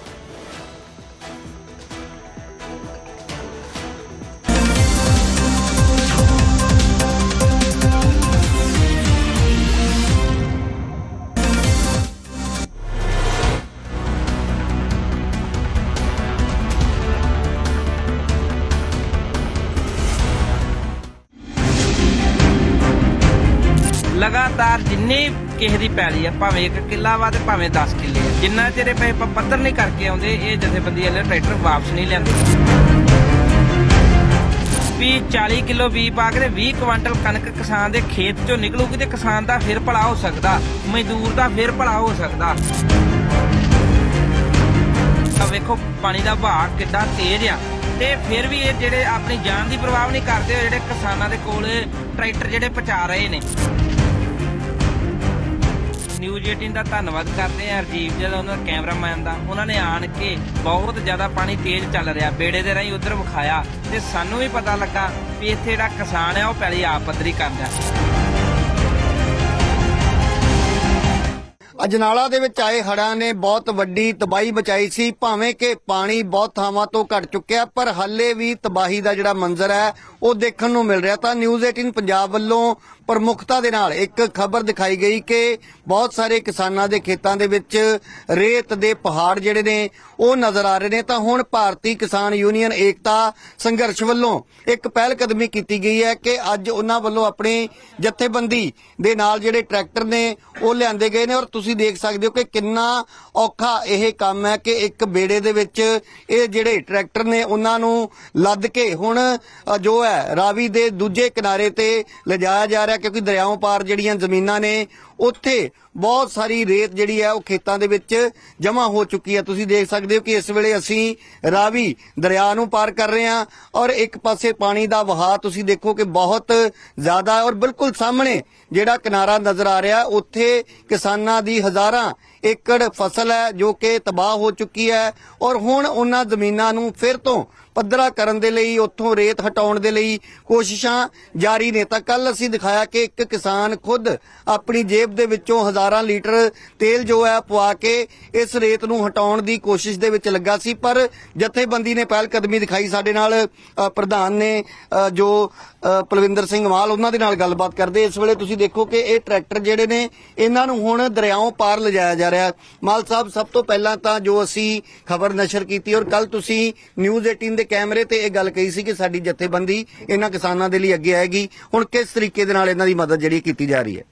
ਕਿਸੇ ਦੀ ਪੈਲੀ ਆ, ਭਾਵੇਂ ਇੱਕ ਕਿੱਲਾ ਵਾ ਤੇ ਭਾਵੇਂ 10 ਕਿੱਲੇ ਆ। ਜਿੰਨਾ ਚਿਰ ਇਹ ਪੈ- ਪੱਧਰ ਨਹੀਂ ਕਰਕੇ ਆਉਂਦੇ, ਇਹ ਜਥੇਬੰਦੀ ਵਾਲੇ ਟਰੈਕਟਰ ਵਾਪਸ ਨਹੀਂ ਲੈਂਦੇ ਵੀ 40 ਕਿਲੋ ਬੀ ਪਾ ਕੇ 20 ਕੁਇੰਟਲ ਕਣਕ ਕਿਸਾਨ ਦੇ ਖੇਤ ਚੋਂ ਨਿਕਲੂਗੀ ਤੇ ਕਿਸਾਨ ਦਾ ਫਿਰ ਭਲਾ ਹੋ ਸਕਦਾ, ਮਜ਼ਦੂਰ ਦਾ ਫਿਰ ਭਲਾ ਹੋ ਸਕਦਾ। ਆ ਵੇਖੋ, ਪਾਣੀ ਦਾ ਵਹਾਅ ਕਿੱਡਾ ਤੇਜ਼ ਆ। ਤੇ ਫਿਰ ਵੀ ਇਹ ਜਿਹੜੇ ਆਪਣੀ ਜਾਨ ਦੀ ਪਰਵਾਹ ਨਹੀਂ ਕਰਦੇ ਜਿਹੜੇ ਕਿਸਾਨਾਂ ਦੇ ਕੋਲ ਟਰੈਕਟਰ ਜਿਹੜੇ ਪਹੁੰਚਾ ਰਹੇ ਨੇ। ਨਿਊਜ਼ 18 ਦਾ ਧੰਨਵਾਦ ਕਰਦੇ ਆ ਰਜੀਵ ਜਿਹੜਾ ਉਹਨਾਂ ਦਾ ਕੈਮਰਾਮੈਨ ਦਾ। ਉਹਨਾਂ ਨੇ ਆਣ ਕੇ ਬਹੁਤ ਜ਼ਿਆਦਾ ਪਾਣੀ ਤੇਜ਼ ਚੱਲ ਰਿਹਾ, ਬੇੜੇ ਦੇ ਰਾਹੀਂ ਉਧਰ ਵਿਖਾਇਆ ਤੇ ਸਾਨੂੰ ਵੀ ਪਤਾ ਲੱਗਾ ਵੀ ਇੱਥੇ ਜਿਹੜਾ ਕਿਸਾਨ ਆ ਉਹ ਪਹਿਲੀ ਆਪ ਪੱਧਰੀ ਕਰਦਾ ਅਜਨਾਲਾ ਦੇ ਵਿੱਚ ਆਏ ਹੜਾਂ ਨੇ ਬਹੁਤ ਵੱਡੀ ਤਬਾਹੀ ਮਚਾਈ ਸੀ, ਭਾਵੇਂ ਕਿ ਪਾਣੀ ਬਹੁਤ ਥਾਵਾਂ ਤੋਂ ਘਟ ਚੁੱਕਿਆ, ਪਰ ਹਾਲੇ ਵੀ ਤਬਾਹੀ ਦਾ ਜਿਹੜਾ ਮੰਜ਼ਰ ਹੈ ਉਹ ਦੇਖਣ ਨੂੰ ਮਿਲ ਰਿਹਾ ਤਾਂ ਨਿਊਜ਼ 18 ਪੰਜਾਬ ਵੱਲੋਂ ਪ੍ਰਮੁੱਖਤਾ ਦੇ ਨਾਲ ਇੱਕ ਖਬਰ ਦਿਖਾਈ ਗਈ ਕਿ ਬਹੁਤ ਸਾਰੇ ਕਿਸਾਨਾਂ ਦੇ ਖੇਤਾਂ ਦੇ ਵਿੱਚ ਰੇਤ ਦੇ ਪਹਾੜ ਜਿਹੜੇ ਨੇ, ਉਹ ਨਜ਼ਰ ਆ ਰਹੇ ਨੇ। ਤਾਂ ਹੁਣ ਭਾਰਤੀ ਕਿਸਾਨ ਯੂਨੀਅਨ ਏਕਤਾ ਸੰਘਰਸ਼ ਵੱਲੋਂ ਇੱਕ ਪਹਿਲ ਕਦਮੀ ਕੀਤੀ ਗਈ ਹੈ ਕਿ ਅੱਜ ਉਹਨਾਂ ਵੱਲੋਂ ਆਪਣੀ ਜਥੇਬੰਦੀ ਦੇ ਨਾਲ ਜਿਹੜੇ ਟਰੈਕਟਰ ਨੇ, ਉਹ ਲਿਆਂਦੇ ਗਏ ਨੇ। ਔਰ ਤੁਸੀਂ ਦੇਖ ਸਕਦੇ ਹੋ ਕਿ ਕਿੰਨਾ ਔਖਾ ਇਹ ਕੰਮ ਹੈ ਕਿ ਇੱਕ ਬੇੜੇ ਦੇ ਵਿੱਚ ਇਹ ਜਿਹੜੇ ਟਰੈਕਟਰ ਨੇ, ਉਹਨਾਂ ਨੂੰ ਲੱਦ ਕੇ ਹੁਣ ਜੋ ਹੈ। ਰਾਵੀ ਦੇ ਦੂਜੇ ਕਿਨਾਰੇ ਤੇ ਲਿਜਾਇਆ ਜਾ ਰਿਹਾ ਕਿਉਂਕਿ ਦਰਿਆਓਂ ਪਾਰ ਜਿਹੜੀਆਂ ਜ਼ਮੀਨਾਂ ਨੇ, ਉੱਥੇ ਬਹੁਤ ਸਾਰੀ ਰੇਤ ਜਿਹੜੀ ਹੈ ਉਹ ਖੇਤਾਂ ਦੇ ਵਿੱਚ ਜਮ੍ਹਾਂ ਹੋ ਚੁੱਕੀ ਹੈ। ਤੁਸੀਂ ਦੇਖ ਸਕਦੇ ਹੋ ਕਿ ਇਸ ਵੇਲੇ ਅਸੀਂ ਰਾਵੀ ਦਰਿਆ ਨੂੰ ਪਾਰ ਕਰ ਰਹੇ ਹਾਂ ਔਰ ਇੱਕ ਪਾਸੇ ਪਾਣੀ ਦਾ ਵਹਾਅ ਤੁਸੀਂ ਦੇਖੋ ਕਿ ਬਹੁਤ ਜ਼ਿਆਦਾ ਹੈ ਔਰ ਬਿਲਕੁਲ ਸਾਹਮਣੇ ਜਿਹੜਾ ਕਿਨਾਰਾ ਨਜ਼ਰ ਆ ਰਿਹਾ, ਉੱਥੇ ਕਿਸਾਨਾਂ ਦੀ ਹਜ਼ਾਰਾਂ ਏਕੜ ਫਸਲ ਹੈ ਜੋ ਕਿ ਤਬਾਹ ਹੋ ਚੁੱਕੀ ਹੈ ਔਰ ਹੁਣ ਉਹਨਾਂ ਜ਼ਮੀਨਾਂ ਨੂੰ ਫਿਰ ਤੋਂ ਪੱਧਰਾ ਕਰਨ ਦੇ ਲਈ ਉੱਥੋਂ ਰੇਤ ਹਟਾਉਣ ਦੇ ਲਈ ਕੋਸ਼ਿਸ਼ਾਂ ਜਾਰੀ ਨੇ। ਤਾਂ ਕੱਲ ਅਸੀਂ ਦਿਖਾਇਆ ਕਿ ਇੱਕ ਕਿਸਾਨ ਖੁਦ ਆਪਣੀ ਜੇਬ ਦੇ ਵਿੱਚੋਂ ਹਜ਼ਾਰਾਂ ਲੀਟਰ ਤੇਲ ਜੋ ਹੈ ਪਵਾ ਕੇ ਇਸ ਰੇਤ ਨੂੰ ਹਟਾਉਣ ਦੀ ਕੋਸ਼ਿਸ਼ ਦੇ ਵਿੱਚ ਲੱਗਾ ਸੀ। ਪਰ ਜਥੇਬੰਦੀ ਨੇ ਪਹਿਲ ਕਦਮੀ ਦਿਖਾਈ ਸਾਡੇ ਨਾਲ ਪ੍ਰਧਾਨ ਨੇ ਜੋ ਅ, ਪਲਵਿੰਦਰ ਸਿੰਘ ਮਾਲ ਉਹਨਾਂ ਦੇ ਨਾਲ ਗੱਲਬਾਤ ਕਰਦੇ। ਇਸ ਵੇਲੇ ਤੁਸੀਂ ਦੇਖੋ ਕਿ ਇਹ ਟਰੈਕਟਰ ਜਿਹੜੇ ਨੇ ਇਹਨਾਂ ਨੂੰ ਹੁਣ ਦਰਿਆਓਂ ਪਾਰ ਲਿਜਾਇਆ ਜਾ ਰਿਹਾ। ਮਾਲ ਸਾਹਿਬ ਸਭ ਤੋਂ ਪਹਿਲਾਂ ਤਾਂ ਜੋ ਅਸੀਂ ਖਬਰ ਨਸ਼ਰ ਕੀਤੀ ਔਰ ਕੱਲ ਤੁਸੀਂ ਨਿਊਜ਼ 18 ਦੇ ਕੈਮਰੇ ਤੇ ਇਹ ਗੱਲ ਕਹੀ ਸੀ ਕਿ ਸਾਡੀ ਜਥੇਬੰਦੀ ਇਹਨਾਂ ਕਿਸਾਨਾਂ ਦੇ ਲਈ ਅੱਗੇ ਆਏਗੀ। ਹੁਣ ਕਿਸ ਤਰੀਕੇ ਦੇ ਨਾਲ ਇਹਨਾਂ ਦੀ ਮਦਦ ਜਿਹੜੀ ਕੀਤੀ ਜਾ ਰਹੀ ਹੈ?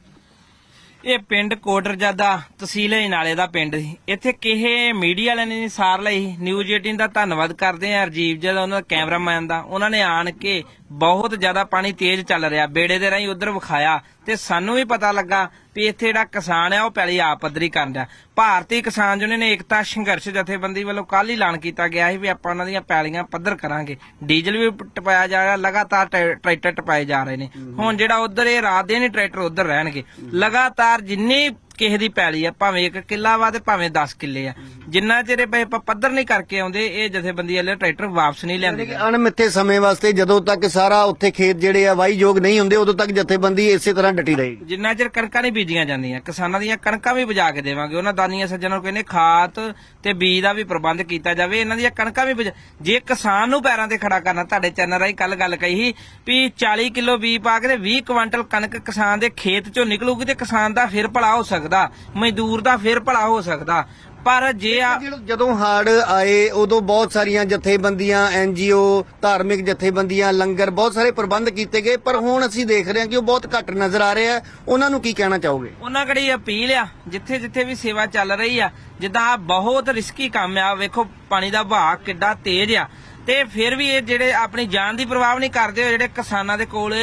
ਇਹ ਪਿੰਡ ਕੋਟਰਜਾਦਾ ਤਹਿਸੀਲ ਨਾਲੇ ਦਾ ਪਿੰਡ ਸੀ। ਇੱਥੇ ਕਿਸੇ ਮੀਡੀਆ ਵਾਲਿਆਂ ਨੇ ਸਾਰ ਲਈ ਨਿਊਜ਼ 18 ਦਾ ਧੰਨਵਾਦ ਕਰਦੇ ਆ ਰਜੀਵ ਜਿਹੜਾ ਉਹਨਾਂ ਦਾ ਕੈਮਰਾਮੈਨ ਦਾ। ਉਹਨਾਂ ਨੇ ਆਣ ਕੇ ਬਹੁਤ ਜ਼ਿਆਦਾ ਪਾਣੀ ਤੇਜ਼ ਚੱਲ ਰਿਹਾ। ਬੇੜੇ ਦੇ ਰਾਹੀਂ ਉਧਰ ਵਿਖਾਇਆ ਤੇ ਸਾਨੂੰ ਵੀ ਪਤਾ ਲੱਗਾ ਵੀ ਇੱਥੇ ਜਿਹੜਾ ਕਿਸਾਨ ਆ ਉਹ ਪਹਿਲੀ ਆਪ ਪੱਧਰੀ ਕਰਦਾ ਭਾਰਤੀ ਕਿਸਾਨ ਯੂਨੀਅਨ ਏਕਤਾ ਸੰਘਰਸ਼ ਜਥੇਬੰਦੀ ਵੱਲੋਂ ਕੱਲ ਹੀ ਐਲਾਨ ਕੀਤਾ ਗਿਆ ਸੀ ਵੀ ਆਪਾਂ ਉਹਨਾਂ ਦੀਆਂ ਪੈਲੀਆਂ ਪੱਧਰ ਕਰਾਂਗੇ। ਡੀਜ਼ਲ ਵੀ ਟਪਾਇਆ ਜਾ ਰਿਹਾ ਲਗਾਤਾਰ ਟਰੈ- ਟਰੈਕਟਰ ਟਪਾਏ ਜਾ ਰਹੇ ਨੇ। ਹੁਣ ਜਿਹੜਾ ਉਧਰ ਇਹ ਰਾਤ ਦੇ ਨੇ ਟਰੈਕਟਰ ਉਧਰ ਰਹਿਣਗੇ। ਲਗਾਤਾਰ ਜਿੰਨੀ ਕਿਸੇ ਦੀ ਪੈਲੀ ਆ ਭਾਵੇਂ ਇੱਕ ਕਿੱਲਾ ਵਾ ਤੇ ਭਾਵੇਂ 10 ਕਿੱਲੇ ਆ। ਜਿੰਨਾ ਚਿਰ ਇਹ ਆਪਾਂ ਪੱਧਰ ਨਹੀਂ ਕਰਕੇ ਆਉਂਦੇ ਇਹ ਜਥੇਬੰਦੀ ਵਾਲੇ ਟਰੈਕਟਰ ਵਾਪਸ ਨਹੀਂ ਲੈਂਦੇ। ਅਣਮਿੱਥੇ ਸਮੇਂ ਵਾਸਤੇ ਜਦੋਂ ਤੱਕ ਸਾਰਾ ਉੱਥੇ ਖੇਤ ਜਿਹੜੇ ਆ ਵਾਹੀਯੋਗ ਨਹੀਂ ਹੁੰਦੇ ਉਦੋਂ ਤੱਕ ਜਥੇਬੰਦੀ ਇਸੇ ਤਰ੍ਹਾਂ ਡਟੀ ਰਹੇਗੀ। ਜਿੰਨਾ ਚਿਰ ਕਣਕਾਂ ਨਹੀਂ ਬੀਜੀਆਂ ਜਾਂਦੀਆਂ ਕਿਸਾਨਾਂ ਦੀਆਂ ਕਣਕਾਂ ਵੀ ਬਜਾ ਕੇ ਦੇਵਾਂਗੇ। ਉਹਨਾਂ ਦਾਨੀਆਂ ਸੱਜਣਾਂ ਨੂੰ ਕਹਿੰਦੇ ਖਾਤ ਤੇ ਬੀਜ ਦਾ ਵੀ ਪ੍ਰਬੰਧ ਕੀਤਾ ਜਾਵੇ ਇਹਨਾਂ ਦੀਆਂ ਕਣਕਾਂ ਵੀ ਜੇ ਕਿਸਾਨ ਨੂੰ ਪੈਰਾਂ ਤੇ ਖੜਾ ਕਰਨਾ ਤੁਹਾਡੇ ਚੈਨਲ ਰਾਹੀਂ ਕੱਲ ਗੱਲ ਕਹੀ ਸੀ ਵੀ 40 ਕਿਲੋ ਬੀਜ ਪਾ ਕੇ ਤੇ 20 ਕੁਇੰਟਲ ਕਣਕ ਕਿਸਾਨ ਦੇ ਖੇਤ ਚੋਂ ਨਿਕਲੂਗੀ ਤੇ ਕਿਸਾਨ ਦਾ ਫਿਰ ਭਲਾ ਹੋ ਸਕਦਾ। ਮਜ਼ਦੂਰ ਦਾ ਫਿਰ ਭਲਾ ਹੋ ਸਕਦਾ। ਪਰ ਜੇ ਆ ਜਦੋਂ ਹੜ ਆਏ ਉਦੋਂ ਬਹੁਤ ਸਾਰੀਆਂ ਜਥੇਬੰਦੀਆਂ ਐਨਜੀਓ ਧਾਰਮਿਕ ਜਥੇਬੰਦੀਆਂ ਲੰਗਰ ਬਹੁਤ ਸਾਰੇ ਪ੍ਰਬੰਧ ਕੀਤੇ ਗਏ ਪਰ ਹੁਣ ਅਸੀਂ ਦੇਖ ਰਹੇ ਹਾਂ ਕਿ ਉਹ ਬਹੁਤ ਘੱਟ ਨਜ਼ਰ ਆ ਰਹੇ ਉਹਨਾਂ ਨੂੰ ਕੀ ਕਹਿਣਾ ਚਾਹੋਗੇ? ਉਹਨਾਂ ਕੜੀ ਅਪੀਲ ਆ ਜਿੱਥੇ ਜਿੱਥੇ ਵੀ ਸੇਵਾ ਚੱਲ ਰਹੀ ਆ ਜਿੱਦਾਂ ਬਹੁਤ ਰਿਸਕੀ ਕੰਮ ਆ ਵੇਖੋ ਪਾਣੀ ਦਾ ਵਹਾਅ ਕਿੱਡਾ ਤੇਜ਼ ਆ। ਤੇ ਫਿਰ ਵੀ ਇਹ ਜਿਹੜੇ ਆਪਣੀ ਜਾਨ ਦੀ ਪਰਵਾਹ ਨਹੀਂ ਕਰਦੇ ਹੋਏ ਜਿਹੜੇ ਕਿਸਾਨਾਂ ਦੇ ਕੋਲ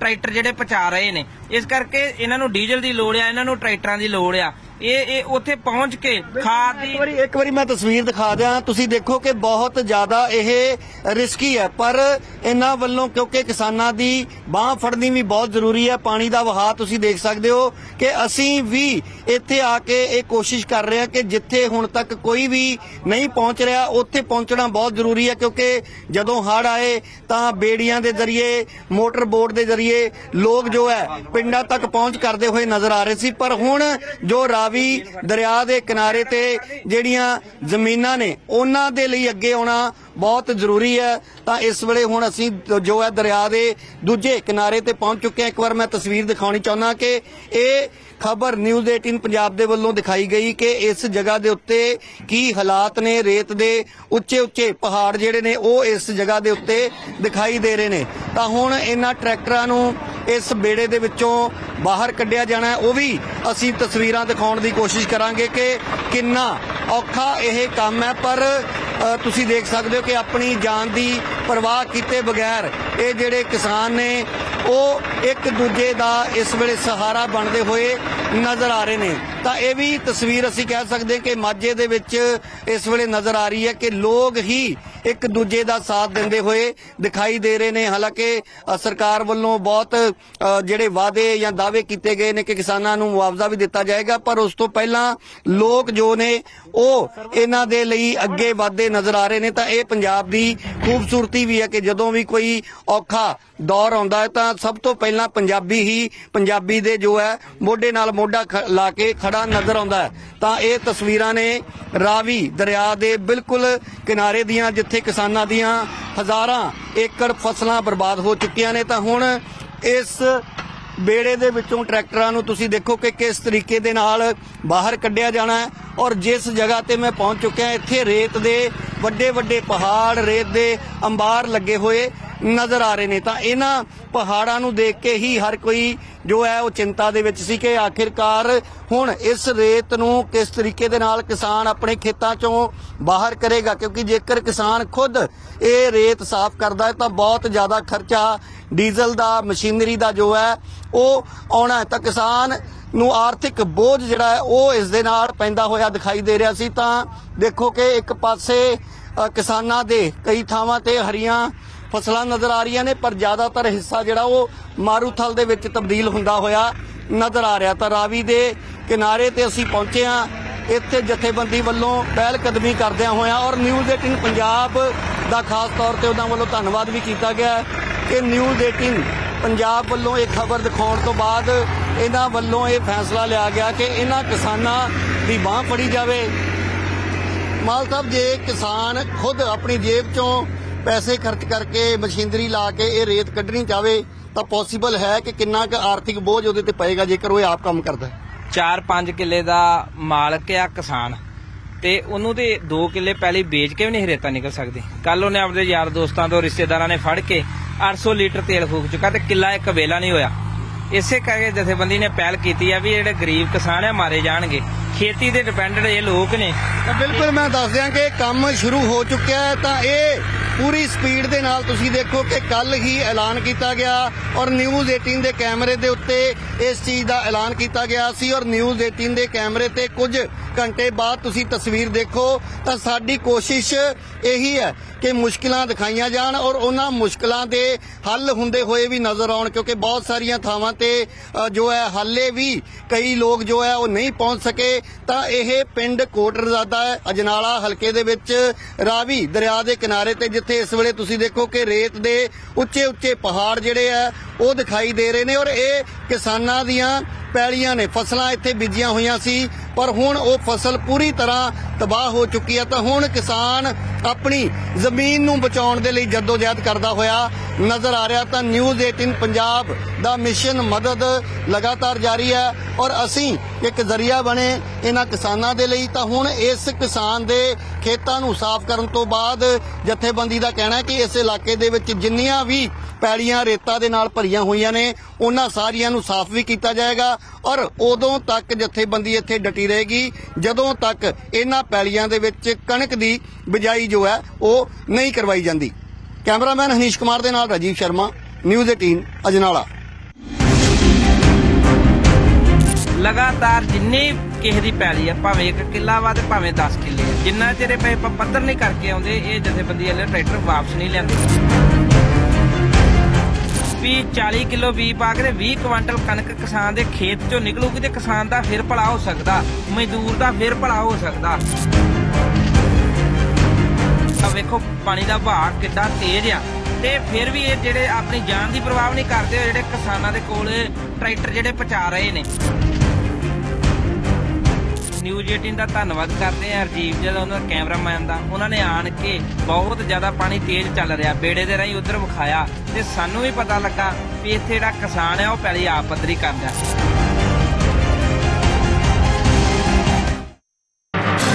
ਟਰੈਕਟਰ ਜਿਹੜੇ ਪਹੁੰਚਾ ਰਹੇ ਨੇ ਇਸ ਕਰਕੇ ਇਹਨਾਂ ਨੂੰ ਡੀਜ਼ਲ ਦੀ ਲੋੜ ਆ ਇਹਨਾਂ ਨੂੰ ਟਰੈਕਟਰਾਂ ਦੀ ਲੋੜ ਆ। ਇਹ ਇਹ ਉੱਥੇ ਪਹੁੰਚ ਕੇ ਖਾਦ ਦੀ ਇੱਕ ਵਾਰੀ ਇੱਕ ਵਾਰੀ ਮੈਂ ਤਸਵੀਰ ਦਿਖਾ ਦਿਆਂ। ਤੁਸੀਂ ਦੇਖੋ ਕਿ ਬਹੁਤ ਜ਼ਿਆਦਾ ਇਹ ਰਿਸਕੀ ਹੈ। ਪਰ ਇਹਨਾਂ ਵੱਲੋਂ ਕਿਉਂਕਿ ਕਿਸਾਨਾਂ ਦੀ ਬਾਹ ਫੜਨੀ ਵੀ ਬਹੁਤ ਜ਼ਰੂਰੀ ਹੈ। ਪਾਣੀ ਦਾ ਵਹਾਅ ਤੁਸੀਂ ਦੇਖ ਸਕਦੇ ਹੋ ਕਿ ਅਸੀਂ ਵੀ ਇੱਥੇ ਆ ਕੇ ਇਹ ਕੋਸ਼ਿਸ਼ ਕਰ ਰਹੇ ਹਾਂ ਕਿ ਜਿੱਥੇ ਹੁਣ ਤੱਕ ਕੋਈ ਵੀ ਨਹੀਂ ਪਹੁੰਚ ਰਿਹਾ ਉੱਥੇ ਪਹੁੰਚਣਾ ਬਹੁਤ ਜ਼ਰੂਰੀ ਹੈ। ਕਿਉਂਕਿ ਜਦੋਂ ਹੜ੍ਹ ਆਏ ਤਾਂ ਬੇੜੀਆਂ ਦੇ ਜ਼ਰੀਏ ਮੋਟਰ ਬੋਟ ਦੇ ਜ਼ਰੀਏ ਲੋਕ ਜੋ ਹੈ ਪਿੰਡਾਂ ਤੱਕ ਪਹੁੰਚ ਕਰਦੇ ਹੋਏ ਨਜ਼ਰ ਆ ਰਹੇ ਸੀ। ਪਰ ਹੁਣ ਜੋ ਰਾਵੀ ਦਰਿਆ ਦੇ ਕਿਨਾਰੇ ਤੇ ਜਿਹੜੀਆਂ ਜ਼ਮੀਨਾਂ ਨੇ, ਉਹਨਾਂ ਦੇ ਲਈ ਅੱਗੇ ਆਉਣਾ ਬਹੁਤ ਜ਼ਰੂਰੀ ਹੈ। ਤਾਂ ਇਸ ਵੇਲੇ ਹੁਣ ਅਸੀਂ ਜੋ ਹੈ ਦਰਿਆ ਦੇ ਦੂਜੇ ਕਿਨਾਰੇ ਤੇ ਪਹੁੰਚ ਚੁੱਕੇ ਹਾਂ। ਇੱਕ ਵਾਰ ਮੈਂ ਤਸਵੀਰ ਦਿਖਾਉਣੀ ਚਾਹੁੰਦਾ ਕਿ ਇਹ ਖਬਰ ਨਿਊਜ਼ 18 ਪੰਜਾਬ ਦੇ ਵੱਲੋਂ ਦਿਖਾਈ ਗਈ ਕਿ ਇਸ ਜਗ੍ਹਾ ਦੇ ਉੱਤੇ ਕੀ ਹਾਲਾਤ ਨੇ, ਰੇਤ ਦੇ ਉੱਚੇ ਉੱਚੇ ਪਹਾੜ ਜਿਹੜੇ ਨੇ, ਉਹ ਇਸ ਜਗ੍ਹਾ ਦੇ ਉੱਤੇ ਦਿਖਾਈ ਦੇ ਰਹੇ ਨੇ। ਤਾਂ ਹੁਣ ਇਹਨਾਂ ਟਰੈਕਟਰਾਂ ਨੂੰ ਇਸ ਬੇੜੇ ਦੇ ਵਿੱਚੋਂ ਬਾਹਰ ਕੱਢਿਆ ਜਾਣਾ ਉਹ ਵੀ ਅਸੀਂ ਤਸਵੀਰਾਂ ਦਿਖਾਉਣ ਦੀ ਕੋਸ਼ਿਸ਼ ਕਰਾਂਗੇ ਕਿ ਕਿੰਨਾ ਔਖਾ ਇਹ ਕੰਮ ਹੈ। ਪਰ ਤੁਸੀਂ ਦੇਖ ਸਕਦੇ ਹੋ ਕਿ ਆਪਣੀ ਜਾਨ ਦੀ ਪਰਵਾਹ ਕੀਤੇ ਬਗੈਰ ਇਹ ਜਿਹੜੇ ਕਿਸਾਨ ਨੇ ਉਹ ਇੱਕ ਦੂਜੇ ਦਾ ਇਸ ਵੇਲੇ ਸਹਾਰਾ ਬਣਦੇ ਹੋਏ ਨਜ਼ਰ ਆ ਰਹੇ ਨੇ। ਤਾਂ ਇਹ ਵੀ ਤਸਵੀਰ ਅਸੀਂ ਕਹਿ ਸਕਦੇ ਕਿ ਮਾਝੇ ਦੇ ਵਿੱਚ ਇਸ ਵੇਲੇ ਨਜ਼ਰ ਆ ਰਹੀ ਹੈ ਕਿ ਲੋਕ ਹੀ ਇੱਕ ਦੂਜੇ ਦਾ ਸਾਥ ਦਿੰਦੇ ਹੋਏ ਦਿਖਾਈ ਦੇ ਰਹੇ ਨੇ। ਹਾਲਾਂਕਿ ਸਰਕਾਰ ਵੱਲੋਂ ਬਹੁਤ ਜਿਹੜੇ ਵਾਅਦੇ ਜਾਂ ਦਾਅਵੇ ਕੀਤੇ ਗਏ ਨੇ ਕਿ ਕਿਸਾਨਾਂ ਨੂੰ ਮੁਆਵਜ਼ਾ ਵੀ ਦਿੱਤਾ ਜਾਏਗਾ, ਪਰ ਉਸ ਤੋਂ ਪਹਿਲਾਂ ਲੋਕ ਜੋ ਨੇ, ਉਹ ਇਹਨਾਂ ਦੇ ਲਈ ਅੱਗੇ ਵਧਦੇ ਨਜ਼ਰ ਆ ਰਹੇ ਨੇ। ਤਾਂ ਇਹ ਪੰਜਾਬ ਦੀ ਖੂਬਸੂਰਤੀ ਵੀ ਹੈ ਕਿ ਜਦੋਂ ਵੀ ਕੋਈ ਔਖਾ ਦੌਰ ਆਉਂਦਾ ਹੈ ਤਾਂ ਸਭ ਤੋਂ ਪਹਿਲਾਂ ਪੰਜਾਬੀ ਹੀ ਪੰਜਾਬੀ ਦੇ ਜੋ ਹੈ, ਮੋਢੇ ਨਾਲ ਮੋਢਾ ਲਾ ਕੇ ਖੜਾ ਨਜ਼ਰ ਆਉਂਦਾ ਤਾਂ ਇਹ ਤਸਵੀਰਾਂ ਨੇ ਰਾਵੀ ਦਰਿਆ ਦੇ ਬਿਲਕੁਲ ਕਿਨਾਰੇ ਦੀਆਂ, ਜਿੱਥੇ ਕਿਸਾਨਾਂ ਦੀਆਂ ਹਜ਼ਾਰਾਂ ਏਕੜ ਫਸਲਾਂ ਬਰਬਾਦ ਹੋ ਚੁੱਕੀਆਂ ਨੇ। ਤਾਂ ਹੁਣ ਇਸ ਬੇੜੇ ਦੇ ਵਿੱਚੋਂ ਟਰੈਕਟਰਾਂ ਨੂੰ ਤੁਸੀਂ ਦੇਖੋ ਕਿ ਕਿਸ ਤਰੀਕੇ ਦੇ ਨਾਲ ਬਾਹਰ ਕੱਢਿਆ ਜਾਣਾ ਹੈ। ਔਰ ਜਿਸ ਜਗ੍ਹਾ ਤੇ ਮੈਂ ਪਹੁੰਚ ਚੁੱਕਿਆ, ਇੱਥੇ ਰੇਤ ਦੇ ਵੱਡੇ ਵੱਡੇ ਪਹਾੜ, ਰੇਤ ਦੇ ਅੰਬਾਰ ਲੱਗੇ ਹੋਏ ਨਜ਼ਰ ਆ ਰਹੇ ਨੇ। ਤਾਂ ਇਹਨਾਂ ਪਹਾੜਾਂ ਨੂੰ ਦੇਖ ਕੇ ਹੀ ਹਰ ਕੋਈ ਜੋ ਹੈ ਉਹ ਚਿੰਤਾ ਦੇ ਵਿੱਚ ਸੀ ਕਿ ਆਖਿਰਕਾਰ ਹੁਣ ਇਸ ਰੇਤ ਨੂੰ ਕਿਸ ਤਰੀਕੇ ਦੇ ਨਾਲ ਕਿਸਾਨ ਆਪਣੇ ਖੇਤਾਂ ਚੋਂ ਬਾਹਰ ਕਰੇਗਾ? ਕਿਉਂਕਿ ਜੇਕਰ ਕਿਸਾਨ ਖੁਦ ਇਹ ਰੇਤ ਸਾਫ਼ ਕਰਦਾ ਹੈ ਤਾਂ ਬਹੁਤ ਜ਼ਿਆਦਾ ਖਰਚਾ ਡੀਜ਼ਲ ਦਾ, ਮਸ਼ੀਨਰੀ ਦਾ ਜੋ ਹੈ ਉਹ ਆਉਣਾ ਹੈ। ਤਾਂ ਕਿਸਾਨ ਨੂੰ ਆਰਥਿਕ ਬੋਝ ਜਿਹੜਾ ਹੈ ਉਹ ਇਸ ਦੇ ਨਾਲ ਪੈਂਦਾ ਹੋਇਆ ਦਿਖਾਈ ਦੇ ਰਿਹਾ ਸੀ। ਤਾਂ ਦੇਖੋ ਕਿ ਇੱਕ ਪਾਸੇ ਕਿਸਾਨਾਂ ਦੇ ਕਈ ਥਾਵਾਂ ਤੇ ਹਰੀਆਂ ਫਸਲਾਂ ਨਜ਼ਰ ਆ ਰਹੀਆਂ ਨੇ, ਪਰ ਜ਼ਿਆਦਾਤਰ ਹਿੱਸਾ ਜਿਹੜਾ ਉਹ ਮਾਰੂਥਲ ਦੇ ਵਿੱਚ ਤਬਦੀਲ ਹੁੰਦਾ ਹੋਇਆ ਨਜ਼ਰ ਆ ਰਿਹਾ। ਤਾਂ ਰਾਵੀ ਦੇ ਕਿਨਾਰੇ ਤੇ ਅਸੀਂ ਪਹੁੰਚੇ ਹਾਂ। ਇੱਥੇ ਜਥੇਬੰਦੀ ਵੱਲੋਂ ਪਹਿਲ ਕਦਮੀ ਕਰਦਿਆਂ ਹੋਇਆਂ ਔਰ ਨਿਊਜ਼ 18 ਪੰਜਾਬ ਦਾ ਖਾਸ ਤੌਰ ਤੇ ਉਹਨਾਂ ਵੱਲੋਂ ਧੰਨਵਾਦ ਵੀ ਕੀਤਾ ਗਿਆ ਕਿ ਨਿਊਜ਼ 18 ਪੰਜਾਬ ਵੱਲੋਂ ਇਹ ਖਬਰ ਦਿਖਾਉਣ ਤੋਂ ਬਾਅਦ ਇਹਨਾਂ ਵੱਲੋਂ ਇਹ ਫੈਸਲਾ ਲਿਆ ਗਿਆ ਕਿ ਇਹਨਾਂ ਕਿਸਾਨਾਂ ਦੀ ਬਾਹ ਫੜੀ ਜਾਵੇ। ਮਾਲ ਸਾਹਿਬ, ਜੇ ਕਿਸਾਨ ਖੁਦ ਆਪਣੀ ਜੇਬ ਚੋਂ ਪੈਸੇ ਖਰਚ ਕਰਕੇ ਮਸ਼ੀਨਰੀ ਲਾ ਕੇ ਇਹ ਰੇਤ ਕੱਢਣੀ ਚਾਵੇ ਤਾਂ ਪੋਸੀਬਲ ਹੈ ਕਿ ਕਿੰਨਾ ਕੁ ਆਰਥਿਕ ਬੋਝ ਉਹਦੇ ਤੇ ਪਏਗਾ ਜੇਕਰ ਉਹ ਆਪ ਕੰਮ ਕਰਦਾ ਹੈ। 4-5 ਕਿੱਲੇ ਦਾ ਮਾਲਕ ਆ ਕਿਸਾਨ ਤੇ ਉਹਨੂੰ ਤੇ 2 ਕਿੱਲੇ ਪਹਿਲੇ ਵੇਚ ਕੇ ਵੀ ਨਹੀਂ ਰੇਤਾ ਨਿਕਲ ਸਕਦੀ। ਕੱਲ ਉਹਨੇ ਆਪਣੇ ਯਾਰ ਦੋਸਤਾਂ ਤੋਂ ਰਿਸ਼ਤੇਦਾਰਾਂ ਨੇ ਫੜ ਕੇ 800 ਲੀਟਰ ਤੇਲ ਫੂਕ ਚੁੱਕਾ ਤੇ ਕਿੱਲਾ ਇੱਕ ਵੇਲਾ ਨਹੀਂ ਹੋਇਆ। ਇਸੇ ਕਰਕੇ ਜਥੇਬੰਦੀ ਨੇ ਪਹਿਲ ਕੀਤੀ ਆ ਵੀ ਜਿਹੜੇ ਗਰੀਬ ਕਿਸਾਨ ਆ, ਮਾਰੇ ਜਾਣਗੇ। ਖੇਤੀ ਤੇ ਡਿਪੈਂਡੈਂਟ ਇਹ ਲੋਕ ਨੇ। ਤਾਂ ਬਿਲਕੁਲ ਮੈਂ ਦੱਸ ਦਿਆਂ ਕਿ ਕੰਮ ਸ਼ੁਰੂ ਹੋ ਚੁੱਕਿਆ ਹੈ, ਤਾਂ ਇਹ ਪੂਰੀ ਸਪੀਡ ਦੇ ਨਾਲ ਤੁਸੀਂ ਦੇਖੋ ਕਿ ਕੱਲ ਹੀ ਐਲਾਨ ਕੀਤਾ ਗਿਆ ਔਰ ਨਿਊਜ਼ 18 ਦੇ ਕੈਮਰੇ ਦੇ ਉੱਤੇ ਇਸ ਚੀਜ਼ ਦਾ ਐਲਾਨ ਕੀਤਾ ਗਿਆ ਸੀ ਔਰ ਨਿਊਜ਼ 18 ਦੇ ਕੈਮਰੇ ਤੇ ਕੁਝ ਘੰਟੇ ਬਾਅਦ ਤੁਸੀਂ ਤਸਵੀਰ ਦੇਖੋ, ਤਾਂ ਸਾਡੀ ਕੋਸ਼ਿਸ਼ ਇਹੀ ਹੈ ਕਿ ਮੁਸ਼ਕਲਾਂ ਦਿਖਾਈਆਂ ਜਾਣ ਔਰ ਉਹਨਾਂ ਮੁਸ਼ਕਲਾਂ ਦੇ ਹੱਲ ਹੁੰਦੇ ਹੋਏ ਵੀ ਨਜ਼ਰ ਆਉਣ, ਕਿਉਂਕਿ ਬਹੁਤ ਸਾਰੀਆਂ ਥਾਵਾਂ ਤੇ ਜੋ ਹੈ ਹਾਲੇ ਵੀ ਕਈ ਲੋਕ ਜੋ ਹੈ ਉਹ ਨਹੀਂ ਪਹੁੰਚ ਸਕੇ। ਤਾਂ ਇਹ ਪਿੰਡ ਕੋਟਰਜ਼ਾਦਾ ਹੈ, ਅਜਨਾਲਾ ਹਲਕੇ ਦੇ ਵਿੱਚ ਰਾਵੀ ਦਰਿਆ ਦੇ ਕਿਨਾਰੇ ਤੇ, ਜਿੱਥੇ ਇਸ ਵੇਲੇ ਤੁਸੀਂ ਦੇਖੋ ਕਿ ਰੇਤ ਦੇ ਉੱਚੇ ਉੱਚੇ ਪਹਾੜ ਜਿਹੜੇ ਆ, ਉਹ ਦਿਖਾਈ ਦੇ ਰਹੇ ਨੇ ਔਰ ਇਹ ਕਿਸਾਨਾਂ ਦੀਆਂ ਪੈਲੀਆਂ ਨੇ, ਫਸਲਾਂ ਇੱਥੇ ਬੀਜੀਆਂ ਹੋਈਆਂ ਸੀ, ਪਰ ਹੁਣ ਉਹ ਫਸਲ ਪੂਰੀ ਤਰ੍ਹਾਂ ਤਬਾਹ ਹੋ ਚੁੱਕੀ ਹੈ। ਤਾਂ ਹੁਣ ਕਿਸਾਨ ਆਪਣੀ ਜ਼ਮੀਨ ਨੂੰ ਬਚਾਉਣ ਦੇ ਲਈ ਜਦੋਜਹਿਦ ਕਰਦਾ ਹੋਇਆ ਨਜ਼ਰ ਆ ਰਿਹਾ। ਤਾਂ ਨਿਊਜ਼ 18 ਪੰਜਾਬ ਦਾ ਮਿਸ਼ਨ ਮਦਦ ਲਗਾਤਾਰ ਜਾਰੀ ਹੈ ਔਰ ਅਸੀਂ ਇੱਕ ਜ਼ਰੀਆ ਬਣੇ ਇਹਨਾਂ ਕਿਸਾਨਾਂ ਦੇ ਲਈ। ਤਾਂ ਹੁਣ ਇਸ ਕਿਸਾਨ ਦੇ ਖੇਤਾਂ ਨੂੰ ਸਾਫ਼ ਕਰਨ ਤੋਂ ਬਾਅਦ ਜਥੇਬੰਦੀ ਦਾ ਕਹਿਣਾ ਹੈ ਕਿ ਇਸ ਇਲਾਕੇ ਦੇ ਵਿੱਚ ਜਿੰਨੀਆਂ ਵੀ ਪੈਲੀਆਂ ਰੇਤਾ ਦੇ ਨਾਲ ਭਰੀਆਂ ਹੋਈਆਂ ਨੇ, ਉਹਨਾਂ ਸਾਰੀਆਂ ਨੂੰ ਸਾਫ਼ ਵੀ ਕੀਤਾ ਜਾਏਗਾ ਔਰ ਉਦੋਂ ਤੱਕ ਜਥੇਬੰਦੀ ਇੱਥੇ ਡਟੀ ਰਹੇਗੀ, ਜਦੋਂ ਤੱਕ ਇਹਨਾਂ ਪੈਲੀਆਂ ਦੇ ਵਿੱਚ ਕਣਕ ਦੀ ਬਿਜਾਈ ਜੋ ਹੈ, ਉਹ ਨਹੀਂ ਕਰਵਾਈ ਜਾਂਦੀ। ਕੈਮਰਾਮੈਨ ਹਨੀਸ਼ ਕੁਮਾਰ ਦੇ ਨਾਲ ਰਾਜੀਵ ਸ਼ਰਮਾ, ਨਿਊਜ਼ 18 ਅਜਨਾਲਾ। ਲਗਾਤਾਰ ਜਿੰਨੇ ਕਿਸੇ ਦੀ ਪੈਲੀ ਆ, ਭਾਵੇਂ ਇੱਕ ਕਿੱਲਾ ਵਾ ਤੇ ਭਾਵੇਂ 10 ਕਿੱਲੇ ਜਿੰਨਾ ਚਿਰ ਇਹ ਪੱਧਰ ਨਹੀਂ ਕਰਕੇ ਆਉਂਦੇ, ਇਹ ਜਥੇਬੰਦੀ ਵਾਲੇ ਟਰੈਕਟਰ ਵਾਪਸ ਨਹੀਂ ਲੈਂਦੇ ਵੀ 40 ਕਿਲੋ ਬੀ ਪਾ ਕੇ ਤੇ 20 ਕੁਇੰਟਲ ਕਣਕ ਕਿਸਾਨ ਦੇ ਖੇਤ ਚੋਂ ਨਿਕਲੂਗੀ ਤੇ ਕਿਸਾਨ ਦਾ ਫਿਰ ਭਲਾ ਹੋ ਸਕਦਾ, ਮਜ਼ਦੂਰ ਦਾ ਫਿਰ ਭਲਾ ਹੋ ਸਕਦਾ। ਆ ਵੇਖੋ, ਪਾਣੀ ਦਾ ਵਹਾਅ ਕਿੱਡਾ ਤੇਜ਼ ਆ। ਤੇ ਫਿਰ ਵੀ ਇਹ ਜਿਹੜੇ ਆਪਣੀ ਜਾਨ ਦੀ ਪਰਵਾਹ ਨਹੀਂ ਕਰਦੇ, ਉਹ ਜਿਹੜੇ ਕਿਸਾਨਾਂ ਦੇ ਕੋਲ ਟਰੈਕਟਰ ਜਿਹੜੇ ਪਹੁੰਚਾ ਰਹੇ ਨੇ। ਨਿਊਜ਼ 18 ਦਾ ਧੰਨਵਾਦ ਕਰਦੇ ਹਾਂ ਰਜੀਵ ਜਦੋਂ ਉਹਨਾਂ ਦਾ ਕੈਮਰਾਮੈਨ ਦਾ। ਉਹਨਾਂ ਨੇ ਆਣ ਕੇ ਬਹੁਤ ਜ਼ਿਆਦਾ ਪਾਣੀ ਤੇਜ਼ ਚੱਲ ਰਿਹਾ, ਬੇੜੇ ਦੇ ਰਾਹੀਂ ਉਧਰ ਵਿਖਾਇਆ ਤੇ ਸਾਨੂੰ ਵੀ ਪਤਾ ਲੱਗਾ ਵੀ ਇੱਥੇ ਜਿਹੜਾ ਕਿਸਾਨ ਹੈ ਉਹ ਪਹਿਲੀ ਆਪ ਪੱਧਰੀ ਕਰਦਾ।